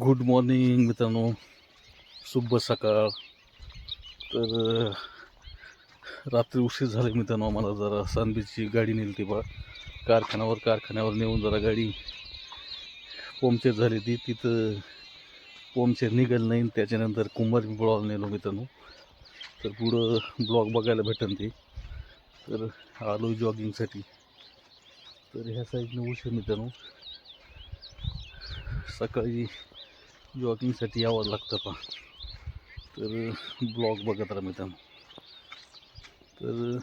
Good morning मित्रांनो. शुभ सकाळ. तर रात्री उशीर झाले मित्रांनो आम्हाला जरा. सांदीची गाडी नेली ती बा. कारखान्यावर कारखान्यावर नेऊन जरा गाडी पोमचेर झाली ती. तिथं पोमचेर निघाल नाही. त्याच्यानंतर कुंभार पिंपळाला नेलो मित्रांनो. तर पुढं ब्लॉग बघायला भेटेल ते. तर आलो जॉगिंगसाठी. तर ह्या साईडनं उशीर मित्रांनो. सकाळी जॉगिंगसाठी यावं लागतं पा तर ब्लॉग बघत राहा मित्रांनो. तर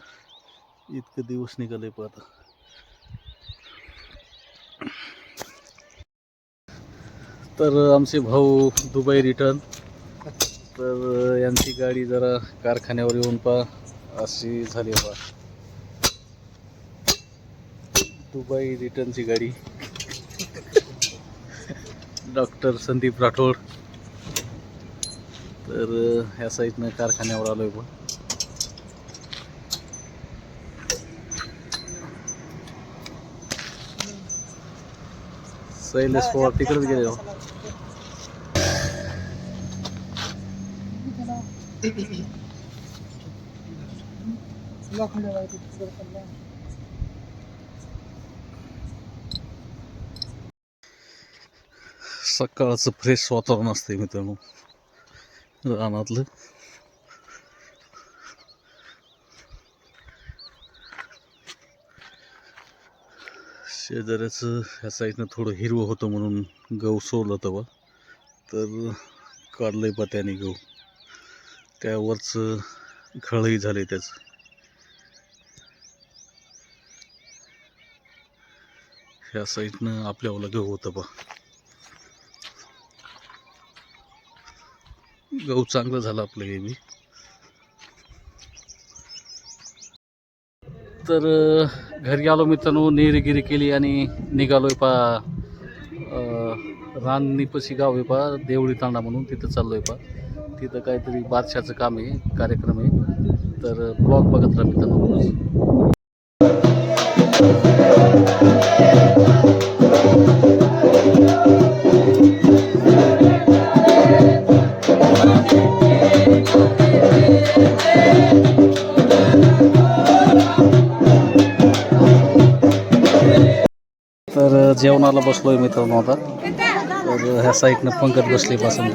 इतकं दिवस निघाले पा आता. तर आमचे भाऊ दुबई रिटर्न तर यांची गाडी जरा कारखान्यावर येऊन पा अशी झाली पा दुबई रिटर्नची गाडी. डॉक्टर संदीप राठोड. तर ह्या साईडनं कारखान्यावर आहे पण शैलेश पवार तिकडेच गेले हो. सकाळचं फ्रेश वातावरण असते मित्रांनो. रानातलं. शेजाऱ्याचं ह्या साईडनं थोडं हिरवं होतं म्हणून गहू सोडलं तेव्हा तर काढलंय बा त्याने गहू. त्यावरचं खळही झाले त्याचं. ह्या साईडनं आपल्याला गहू होतं बा गहू चांगलं झालं आपलं हे बी तर घरी आलो मित्रांनो नेहरीगिरी केली आणि निघालोय पा राननीपशी गाव आहे पा देवळी तांडा म्हणून तिथं चाललो आहे पा. तिथं काहीतरी बादशाचं काम आहे कार्यक्रम आहे. तर ब्लॉग बघत राहा मित्रांनो. जेवणाला बसलोय मित्रांनो आता तर ह्या साईडनं पंकज बसले पासून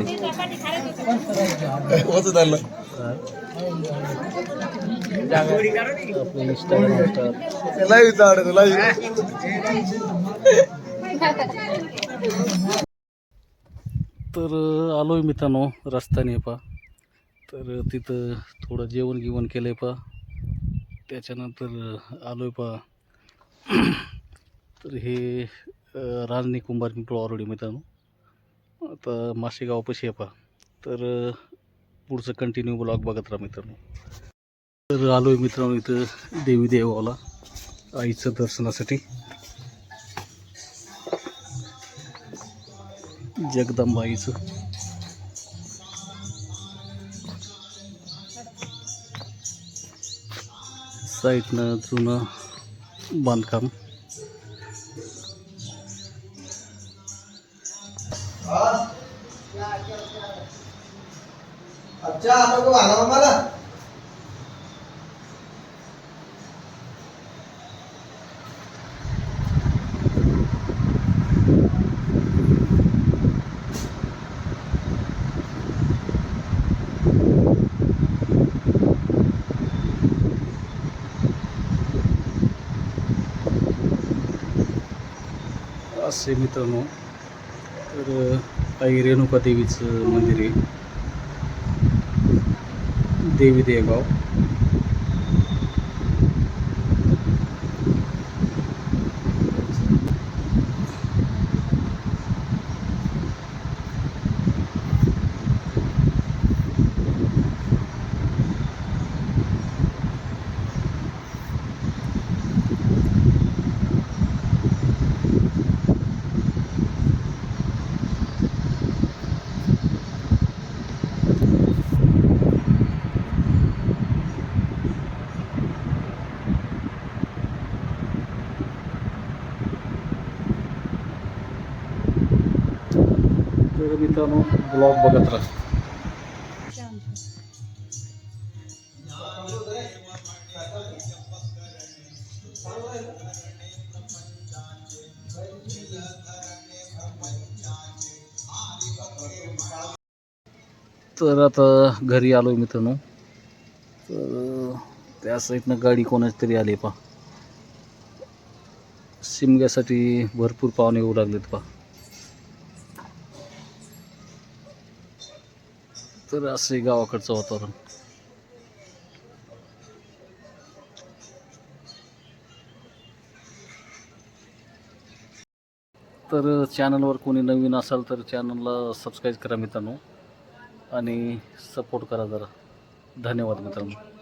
आपले इंस्टाग्राम स्टार तर आलोय मित्रांनो रस्त्याने पा. तर तिथं थोडं जेवण गिवण केलंय पा. त्याच्यानंतर आलोय पा. तर हे राजनी कुंभार पिंपळ ऑलरेडी मित्रांनो आता मासेगावापाशी आहे तर पुढचं कंटिन्यू ब्लॉग बघत राहा मित्रांनो. तर आलो आहे मित्रांनो इथं देवी देवाला आईचं दर्शनासाठी. जगदंबा आईचं. साईडनं जुनं बांधकाम. अच्छा आता को आला मला असे मित्रांनो तर आई रेणुका देवीचं मंदिर आहे. देवी देगाव तर मित्रांनो ब्लॉग बघत राहा. तर आता घरी आलो आहे मित्रांनो. तर त्या साईडनं गाडी कोणाची तरी आली पा शिमग्यासाठी भरपूर पाहुणे येऊ लागलेत पा तर असं आहे गावाकडचं वातावरण. तर चॅनलवर कोणी नवीन असाल तर चॅनलला सबस्क्राईब करा मित्रांनो. आणि सपोर्ट करा जरा. धन्यवाद मित्रांनो.